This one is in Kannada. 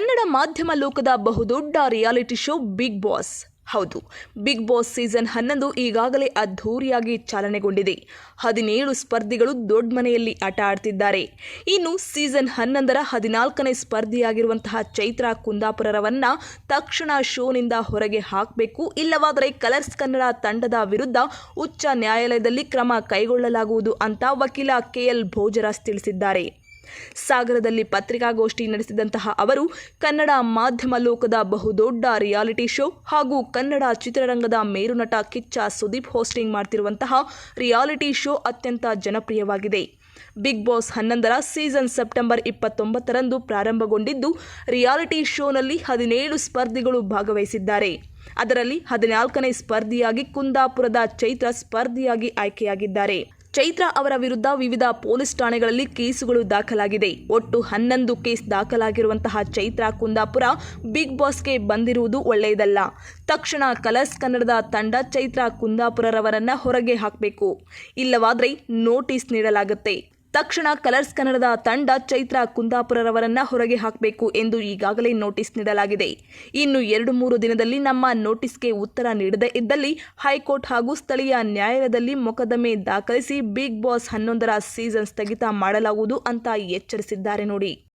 ಕನ್ನಡ ಮಾಧ್ಯಮ ಲೋಕದ ಬಹುದೊಡ್ಡ ರಿಯಾಲಿಟಿ ಶೋ ಬಿಗ್ ಬಾಸ್. ಹೌದು, ಬಿಗ್ ಬಾಸ್ ಸೀಸನ್ ಹನ್ನೊಂದು ಈಗಾಗಲೇ ಅದ್ಧೂರಿಯಾಗಿ ಚಾಲನೆಗೊಂಡಿದೆ. ಹದಿನೇಳು ಸ್ಪರ್ಧಿಗಳು ದೊಡ್ಡ ಮನೆಯಲ್ಲಿ ಆಟ ಆಡ್ತಿದ್ದಾರೆ. ಇನ್ನು ಸೀಸನ್ ಹನ್ನೊಂದರ ಹದಿನಾಲ್ಕನೇ ಸ್ಪರ್ಧಿಯಾಗಿರುವಂತಹ ಚೈತ್ರ ಕುಂದಾಪುರರವನ್ನ ತಕ್ಷಣ ಶೋನಿಂದ ಹೊರಗೆ ಹಾಕಬೇಕು, ಇಲ್ಲವಾದರೆ ಕಲರ್ಸ್ ಕನ್ನಡ ತಂಡದ ವಿರುದ್ಧ ಉಚ್ಚ ನ್ಯಾಯಾಲಯದಲ್ಲಿ ಕ್ರಮ ಕೈಗೊಳ್ಳಲಾಗುವುದು ಅಂತ ವಕೀಲ ಕೆಎಲ್ ಭೋಜರಾಜ್ ತಿಳಿಸಿದ್ದಾರೆ. ಸಾಗರದಲ್ಲಿ ಪತ್ರಿಕಾಗೋಷ್ಠಿ ನಡೆಸಿದಂತಹ ಅವರು ಕನ್ನಡ ಮಾಧ್ಯಮ ಲೋಕದ ಬಹುದೊಡ್ಡ ರಿಯಾಲಿಟಿ ಶೋ ಹಾಗೂ ಕನ್ನಡ ಚಿತ್ರರಂಗದ ಮೇರುನಟ ಕಿಚ್ಚ ಸುದೀಪ್ ಹೋಸ್ಟಿಂಗ್ ಮಾಡ್ತಿರುವಂತಹ ರಿಯಾಲಿಟಿ ಶೋ ಅತ್ಯಂತ ಜನಪ್ರಿಯವಾಗಿದೆ. ಬಿಗ್ ಬಾಸ್ ಹನ್ನೊಂದರ ಸೀಸನ್ ಸೆಪ್ಟೆಂಬರ್ ಇಪ್ಪತ್ತೊಂಬತ್ತರಂದು ಪ್ರಾರಂಭಗೊಂಡಿದ್ದು, ರಿಯಾಲಿಟಿ ಶೋನಲ್ಲಿ ಹದಿನೇಳು ಸ್ಪರ್ಧಿಗಳು ಭಾಗವಹಿಸಿದ್ದಾರೆ. ಅದರಲ್ಲಿ ಹದಿನಾಲ್ಕನೇ ಸ್ಪರ್ಧಿಯಾಗಿ ಕುಂದಾಪುರದ ಚೈತ್ರ ಸ್ಪರ್ಧಿಯಾಗಿ ಆಯ್ಕೆಯಾಗಿದ್ದಾರೆ. ಚೈತ್ರ ಅವರ ವಿರುದ್ಧ ವಿವಿಧ ಪೊಲೀಸ್ ಠಾಣೆಗಳಲ್ಲಿ ಕೇಸುಗಳು ದಾಖಲಾಗಿದೆ. ಒಟ್ಟು ಹನ್ನೊಂದು ಕೇಸ್ ದಾಖಲಾಗಿರುವಂತಹ ಚೈತ್ರ ಕುಂದಾಪುರ ಬಿಗ್ ಬಾಸ್ಗೆ ಬಂದಿರುವುದು ಒಳ್ಳೆಯದಲ್ಲ. ತಕ್ಷಣ ಕಲರ್ಸ್ ಕನ್ನಡದ ತಂಡ ಚೈತ್ರ ಕುಂದಾಪುರರವರನ್ನ ಹೊರಗೆ ಹಾಕಬೇಕು. ಇಲ್ಲವಾದರೆ ನೋಟಿಸ್ ನೀಡಲಾಗುತ್ತೆ. ತಕ್ಷಣ ಕಲರ್ಸ್ ಕನ್ನಡದ ತಂಡ ಚೈತ್ರ ಕುಂದಾಪುರರವರನ್ನ ಹೊರಗೆ ಹಾಕಬೇಕು ಎಂದು ಈಗಾಗಲೇ ನೋಟಿಸ್ ನೀಡಲಾಗಿದೆ. ಇನ್ನು ಎರಡು ಮೂರು ದಿನದಲ್ಲಿ ನಮ್ಮ ನೋಟಿಸ್ಗೆ ಉತ್ತರ ನೀಡದೇ ಇದ್ದಲ್ಲಿ ಹೈಕೋರ್ಟ್ ಹಾಗೂ ಸ್ಥಳೀಯ ನ್ಯಾಯಾಲಯದಲ್ಲಿ ಮೊಕದ್ದಮೆ ದಾಖಲಿಸಿ ಬಿಗ್ ಬಾಸ್ ಹನ್ನೊಂದರ ಸೀಸನ್ ಸ್ಥಗಿತ ಮಾಡಲಾಗುವುದು ಅಂತ ಎಚ್ಚರಿಸಿದ್ದಾರೆ ನೋಡಿ.